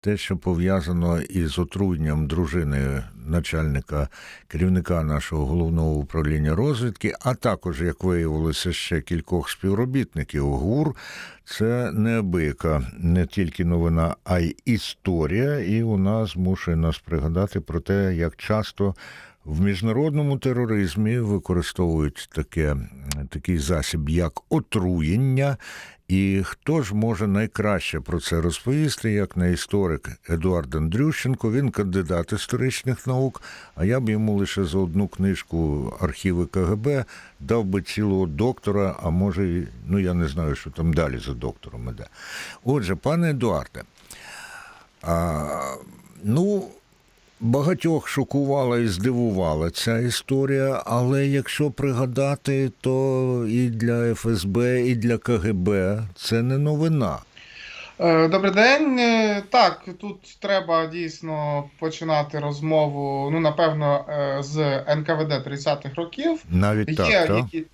те, що пов'язано із отруєнням дружини начальника керівника нашого головного управління розвідки, а також, як виявилося, ще кількох співробітників ГУР, це неабияка не тільки новина, а й історія, і вона змушує нас пригадати про те, як часто. В міжнародному тероризмі використовують таке, такий засіб, як отруєння, і хто ж може найкраще про це розповісти, як не історик Едуард Андрющенко, він кандидат історичних наук. А я б йому лише за одну книжку архіви КГБ дав би цілого доктора, а може, ну я не знаю, що там далі за доктором іде. Отже, пане Едуарде, а, ну. Багатьох шокувала і здивувала ця історія, але якщо пригадати, то і для ФСБ, і для КГБ це не новина. Е, Добрий день. Е, Так, тут треба дійсно починати розмову, ну, напевно, е, з НКВД 30-х років. Навіть Є, так, так? які,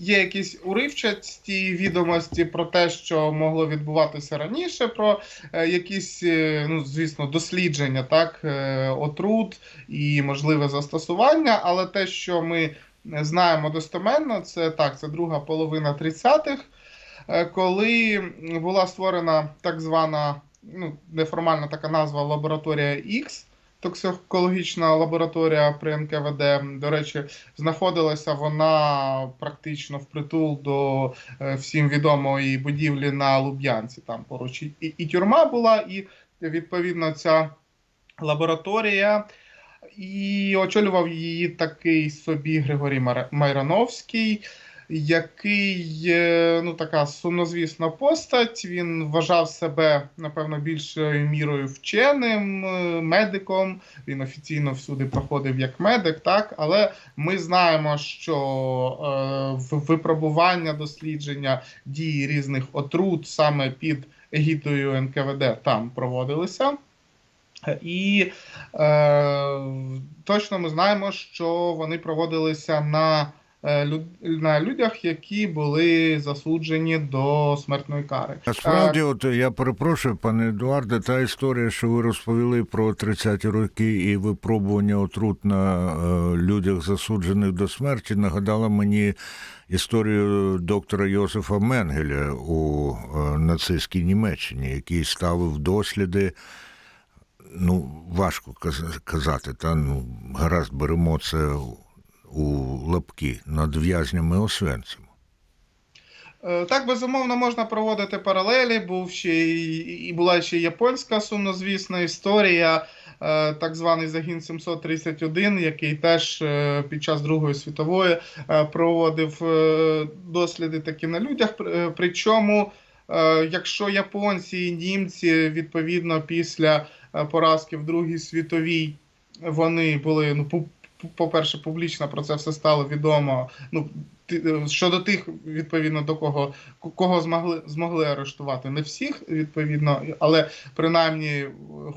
є якісь уривчасті відомості про те, що могло відбуватися раніше, про е, якісь, е, ну, звісно, дослідження, так, е, отрут і можливе застосування, але те, що ми знаємо достеменно, це так, це друга половина 30-х, е, коли була створена так звана, ну, неформальна така назва лабораторія X. Токсикологічна лабораторія при НКВД. До речі, знаходилася вона практично впритул до е, всім відомої будівлі на Луб'янці. Там поруч і, і тюрма була, і відповідно ця лабораторія. І очолював її такий собі Григорій Майрановський, який ну така сумнозвісна постать. Він вважав себе, напевно, більшою мірою вченим е, медиком. Він офіційно всюди проходив як медик, так але ми знаємо, що е, випробування дослідження дії різних отрут саме під егідою НКВД там проводилися. І е, точно ми знаємо, що вони проводилися на, на людях, які були засуджені до смертної кари. Насправді, от я перепрошую, пане Едуарде, та історія, що ви розповіли про 30-ті роки і випробування отрут на е, людях, засуджених до смерті, нагадала мені історію доктора Йосифа Менгеля у е, нацистській Німеччині, який ставив досліди. Ну, важко каз- казати, та ну гаразд беремо це у лапки над в'язнями Освенциму. Е, Так, безумовно, можна проводити паралелі. Був ще і була ще японська сумнозвісна історія, е, так званий загін 731, який теж е, під час Другої світової проводив досліди такі на людях. Причому, якщо японці і німці відповідно після поразки в Другій світовій вони були ну, по-перше, публічно про це все стало відомо. Ну, е, щодо тих, відповідно, до кого кого змогли змогли арештувати, не всіх, відповідно, але принаймні, е,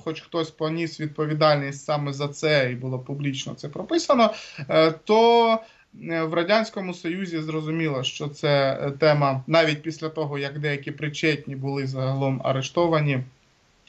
хоч хтось поніс відповідальність саме за це, і було публічно це прописано, е, то в радянському союзі зрозуміло, що це тема навіть після того, як деякі причетні були загалом арештовані.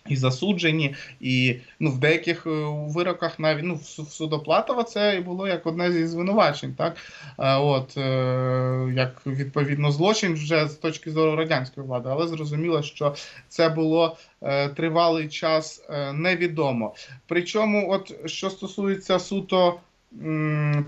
І засуджені, і ну в деяких е, вироках навіть ну в Судоплатова це було як одне зі звинувачень, так от е, як відповідно злочин вже з точки зору радянської влади, але зрозуміло, що це було е, тривалий час невідомо. Причому, от що стосується суто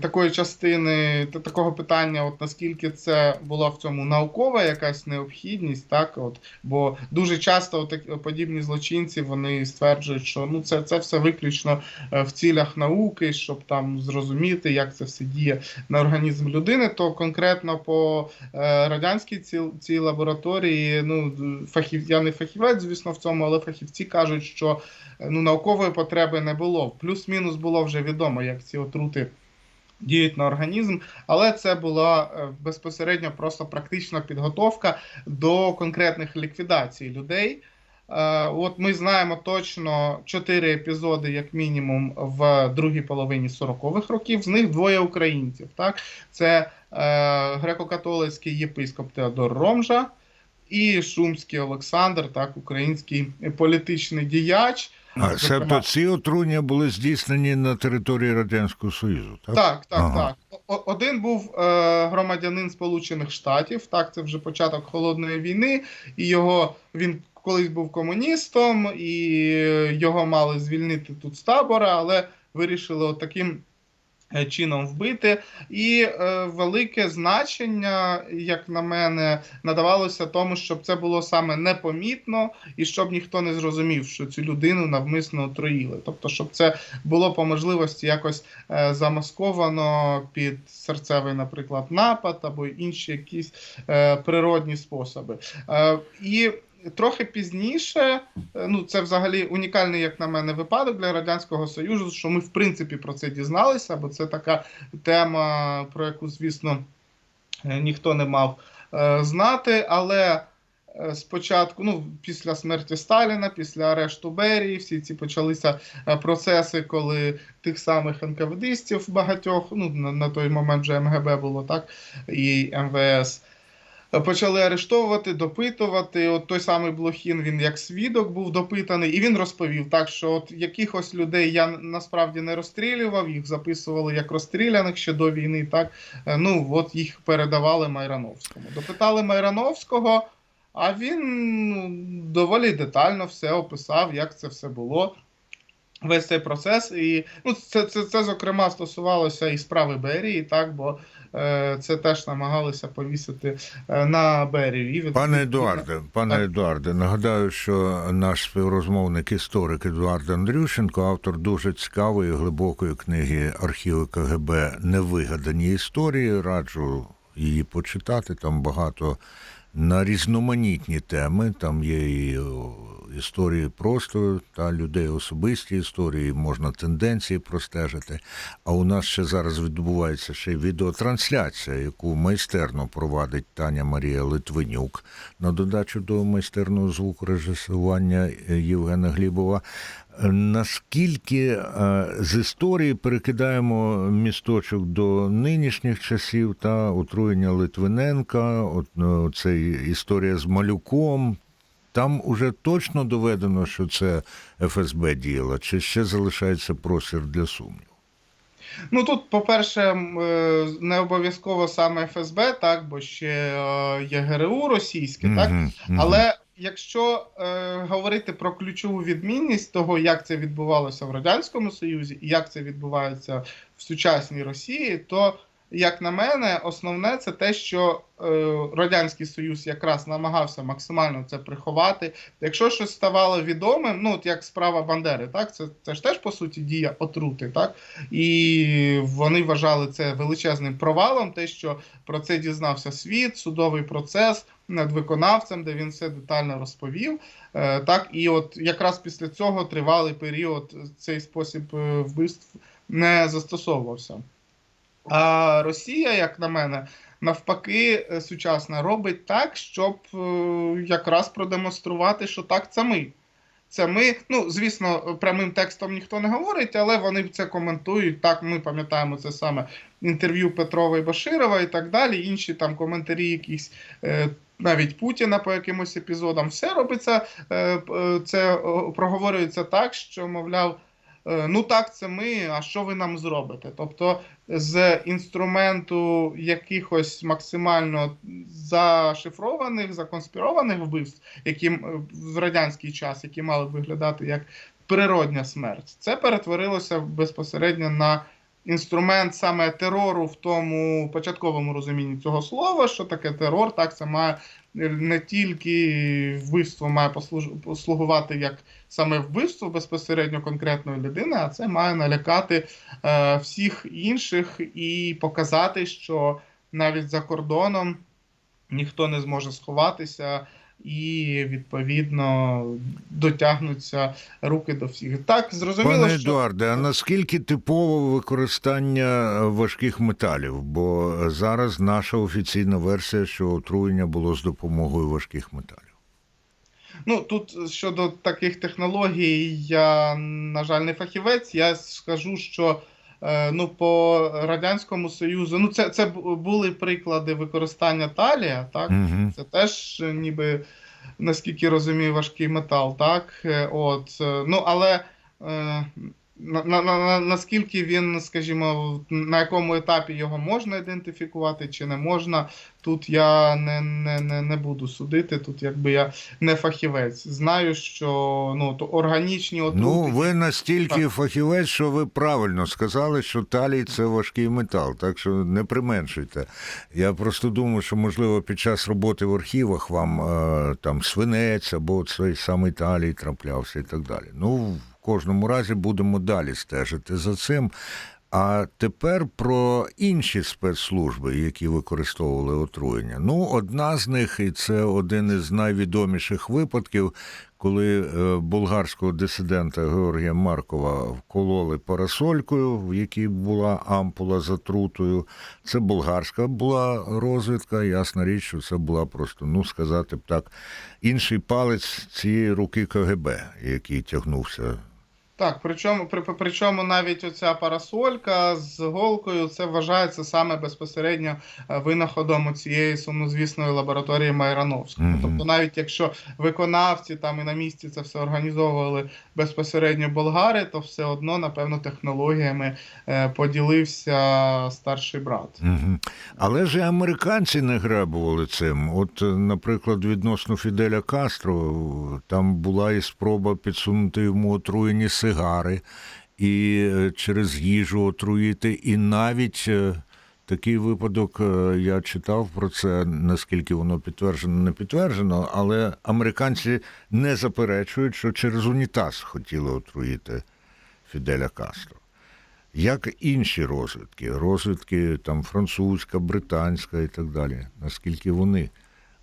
такої частини та такого питання, от наскільки це була в цьому наукова якась необхідність, так от бо дуже часто так подібні злочинці вони стверджують, що ну це, це все виключно е, в цілях науки, щоб там зрозуміти, як це все діє на організм людини. То конкретно по е, радянській цій, цій лабораторії, ну фахів, я не фахівець, звісно, в цьому, але фахівці кажуть, що е, ну наукової потреби не було. Плюс-мінус було вже відомо, як ці отрути. Діють на організм, але це була е, безпосередньо просто практична підготовка до конкретних ліквідацій людей. Е, От ми знаємо точно чотири епізоди, як мінімум, в другій половині 40-х років. З них двоє українців. Так, це е, греко-католицький єпископ Теодор Ромжа і Шумський Олександр, так, український політичний діяч. А, себто ці отруєння були здійснені на території Радянського Союзу, так? Так, так, Ага. так. Один був е, громадянин Сполучених Штатів, так, це вже початок холодної війни, і його він колись був комуністом, і його мали звільнити тут з табора, але вирішили от таким чином вбити. І е, велике значення, як на мене, надавалося тому, щоб це було саме непомітно, і щоб ніхто не зрозумів, що цю людину навмисно отруїли. Тобто, щоб це було по можливості якось е, замасковано під серцевий, наприклад, напад або інші якісь е, природні способи. Е, і трохи пізніше, е, ну це взагалі унікальний, як на мене, випадок для радянського союзу, що ми в принципі про це дізналися, бо це така тема, про яку, звісно, е, ніхто не мав е, знати, але. Спочатку, ну після смерті Сталіна, після арешту Берії, всі ці почалися процеси, коли тих самих НКВДистів багатьох, ну на той момент вже МГБ було так, і МВС. Почали арештовувати, допитувати. От той самий Блохін, він як свідок був допитаний, і він розповів так, що от якихось людей я насправді не розстрілював, їх записували як розстріляних ще до війни. Так Е, ну от їх передавали Майрановському. Допитали Майрановського, а він ну, доволі детально все описав, як це все було. Весь цей процес, і ну, це, це, це зокрема стосувалося і справи Берії, так, бо е, це теж намагалися повісити е, на Берію. І від- Пане Едуарде, пане Так. Едуарде, нагадаю, що наш співрозмовник історик Едуард Андрющенко, автор дуже цікавої глибокої книги архіви КГБ Невигадані історії. Раджу її почитати. Там багато на різноманітні теми. Там є і історії просто та людей, особисті історії, можна тенденції простежити. А у нас ще зараз відбувається ще й відеотрансляція, яку майстерно провадить Таня Марія Литвинюк на додачу до майстерного звукорежисування е, Євгена Глібова. Е, Наскільки е, з історії перекидаємо місточок до нинішніх часів та отруєння Литвиненка, от е, це історія з малюком. Там уже точно доведено, що це ФСБ діяло, чи ще залишається простір для сумніву? Ну тут, по-перше, е, не обов'язково саме ФСБ, так, бо ще е, є ГРУ російське, так. Мгм, мгм. Але якщо е, говорити про ключову відмінність того, як це відбувалося в Радянському Союзі і як це відбувається в сучасній Росії, то, як на мене, основне це те, що е, Радянський Союз якраз намагався максимально це приховати. Якщо щось ставало відомим, ну от як справа Бандери, так це, це ж теж по суті дія отрути, так і вони вважали це величезним провалом, те, що про це дізнався світ, судовий процес над виконавцем, де він все детально розповів. Е, так, і от якраз після цього тривалий період цей спосіб е, вбивств не застосовувався. А Росія, як на мене, навпаки, е, сучасна робить так, щоб е, якраз продемонструвати, що так це ми. Це ми, ну звісно, прямим текстом ніхто не говорить, але вони це коментують. Так, ми пам'ятаємо це саме інтерв'ю Петрова і Баширова і так далі. Інші там коментарі, якісь е, навіть Путіна по якимось епізодам. Все робиться, це проговорюється так, що мовляв. Е, Ну так, це ми. А що ви нам зробите? Тобто з інструменту якихось максимально зашифрованих, законспірованих вбивств, які в радянський час, які мали виглядати як природня смерть, це перетворилося безпосередньо на інструмент саме терору в тому початковому розумінні цього слова, що таке терор, так це має е, не тільки вбивство має послугувати як саме вбивство безпосередньо конкретної людини, а це має налякати е, всіх інших і показати, що навіть за кордоном ніхто не зможе сховатися. І відповідно дотягнуться руки до всіх. Так зрозуміло, Пане що Едуарде, а наскільки типово використання важких металів? Бо зараз наша офіційна версія, що отруєння було з допомогою важких металів. Ну тут щодо таких технологій, я, на жаль, не фахівець. Я скажу, що ну, по Радянському Союзу, ну, це, це бу- були приклади використання талія, так? Угу. Це теж е, ніби, наскільки розумію, важкий метал, так? Е, От, е, ну, але е, на, на, на, на- наскільки він, скажімо, на якому етапі його можна ідентифікувати чи не можна, тут я не, не, не, не буду судити, тут якби я не фахівець. Знаю, що ну, то органічні отрути. Ну, ви настільки фахівець, що ви правильно сказали, що талій це важкий метал, так що не применшуйте. Я просто думаю, що можливо під час роботи в архівах вам е, там свинець або цей самий талій траплявся і так далі. Ну, кожному разі будемо далі стежити за цим. А тепер про інші спецслужби, які використовували отруєння. Ну, одна з них, і це один із найвідоміших випадків, коли е, болгарського дисидента Георгія Маркова вкололи парасолькою, в якій була ампула з отрутою. Це болгарська була розвідка. Ясна річ, що це була просто, ну сказати б так, інший палець цієї руки КГБ, який тягнувся Так, причому, при, при- причому навіть оця парасолька з голкою це вважається саме безпосередньо е, винаходом цієї сумнозвісної лабораторії Майрановського. Мгм. Тобто, навіть якщо виконавці там і на місці це все організовували безпосередньо болгари, то все одно, напевно, технологіями е, поділився старший брат. Угу. Але ж і американці не гребували цим. От, е, наприклад, відносно Фіделя Кастро, там була і спроба підсунути йому отруєні сигари, і е, через їжу отруїти, і навіть. е, Такий випадок е, я читав про це, наскільки воно підтверджено, не підтверджено, але американці не заперечують, що через унітаз хотіли отруїти Фіделя Кастро. Як інші розвідки, розвідки там французька, британська і так далі, наскільки вони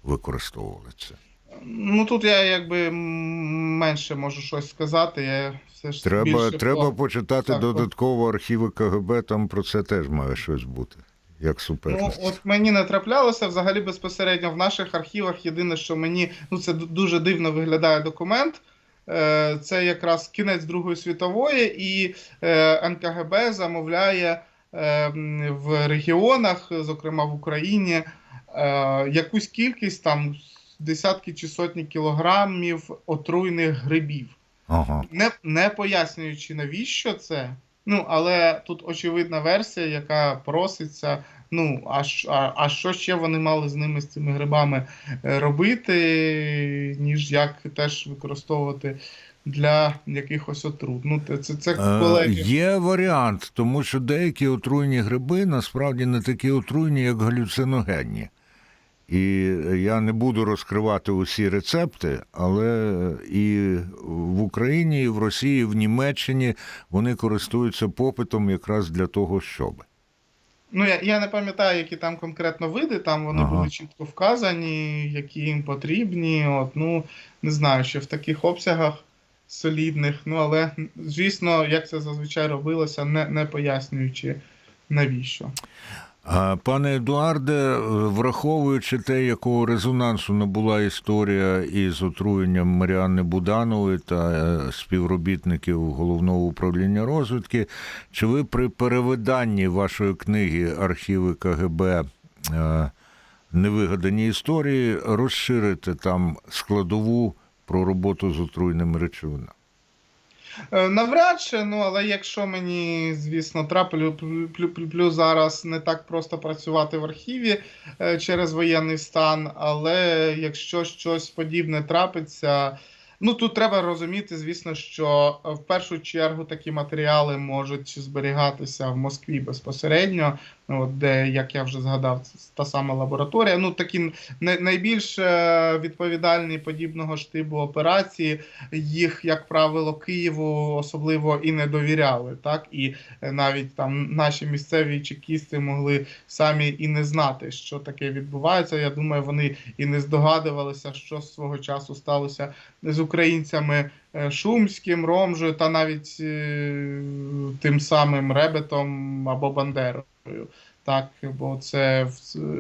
використовували це? Ну тут я якби менше можу щось сказати. Я все ж Треба, більше треба по- почитати так, додатково архіви КГБ, там про це теж має щось бути, як Ну, от мені не траплялося взагалі безпосередньо в наших архівах. Єдине, що мені ну це дуже дивно виглядає документ. Е, Це якраз кінець Другої світової, і е, НКГБ замовляє е, в регіонах, зокрема в Україні, якусь кількість там десятки чи сотні кілограмів отруйних грибів Ага. не, не пояснюючи навіщо це. Ну, але тут очевидна версія, яка проситься. Ну, а, а, а що ще вони мали з ними з цими грибами е, робити, ніж як теж використовувати для якихось отрут. Ну, це, це, це Е, колеги. Є варіант, тому що деякі отруйні гриби насправді не такі отруйні, як галюциногенні. І я не буду розкривати усі рецепти, але і в Україні, і в Росії, і в Німеччині вони користуються попитом якраз для того, щоб. Ну, я, я не пам'ятаю, які там конкретно види, там вони Ага. були чітко вказані, які їм потрібні. От, ну, не знаю, що в таких обсягах солідних. Ну, але, звісно, як це зазвичай робилося, не, не пояснюючи навіщо. Пане Едуарде, е, враховуючи те, якого резонансу набула історія із отруєнням Маріанни Буданової та е, співробітників головного управління розвідки, чи ви при перевиданні вашої книги Архіви КГБ е, Невигадані історії розширите там складову про роботу з отруйними речовинами? Е, Навряд чи, ну але якщо мені, звісно, траплю плю, плю, плю, плю зараз не так просто працювати в архіві е, через воєнний стан, але якщо щось подібне трапиться. Ну тут треба розуміти, звісно, що е, в першу чергу такі матеріали можуть зберігатися в Москві безпосередньо, от де, як я вже згадав, та сама лабораторія. Ну такі най- найбільш е, відповідальні подібного штибу операції їх, як правило, Києву особливо і не довіряли. Так і е, навіть там наші місцеві чекісти могли самі і не знати, що таке відбувається. Я думаю, вони і не здогадувалися, що свого часу сталося з українцями е, Шумським, Ромжею та навіть тим самим Ребетом або Бандерою. Так, бо це,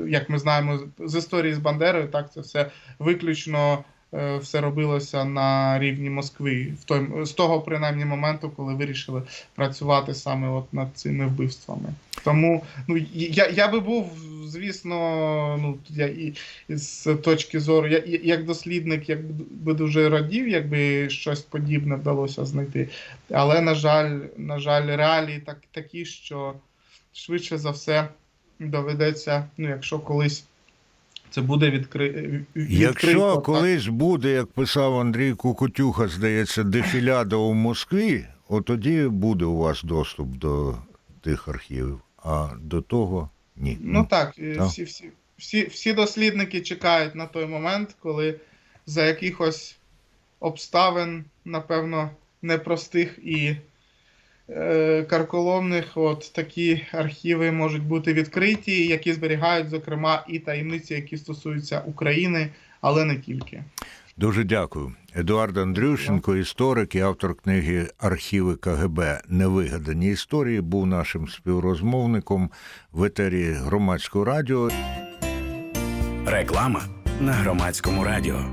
як ми знаємо з історії з Бандерою, так це все виключно е, все робилося на рівні Москви, в той, з того принаймні моменту, коли вирішили працювати саме от над цими вбивствами. Тому ну, я, я би був, звісно, ну, я, і, з точки зору, я, як дослідник, я би дуже радів, якби щось подібне вдалося знайти. Але, на жаль, на жаль, реалії так, такі, що швидше за все доведеться, ну, якщо колись це буде відкри... Якщо так. колись буде, як писав Андрій Кукутюха, здається, дефіляда у Москві, от тоді буде у вас доступ до тих архівів, а до того ні. Ну так, е, так. Всі, всі, всі, всі дослідники чекають на той момент, коли за якихось обставин, напевно, непростих і карколомних, от такі архіви можуть бути відкриті, які зберігають, зокрема, і таємниці, які стосуються України, але не тільки. Дуже дякую. Едуард Андрющенко, історик і автор книги Архіви КГБ Невигадані історії, був нашим співрозмовником в етері громадського радіо. Реклама на громадському радіо.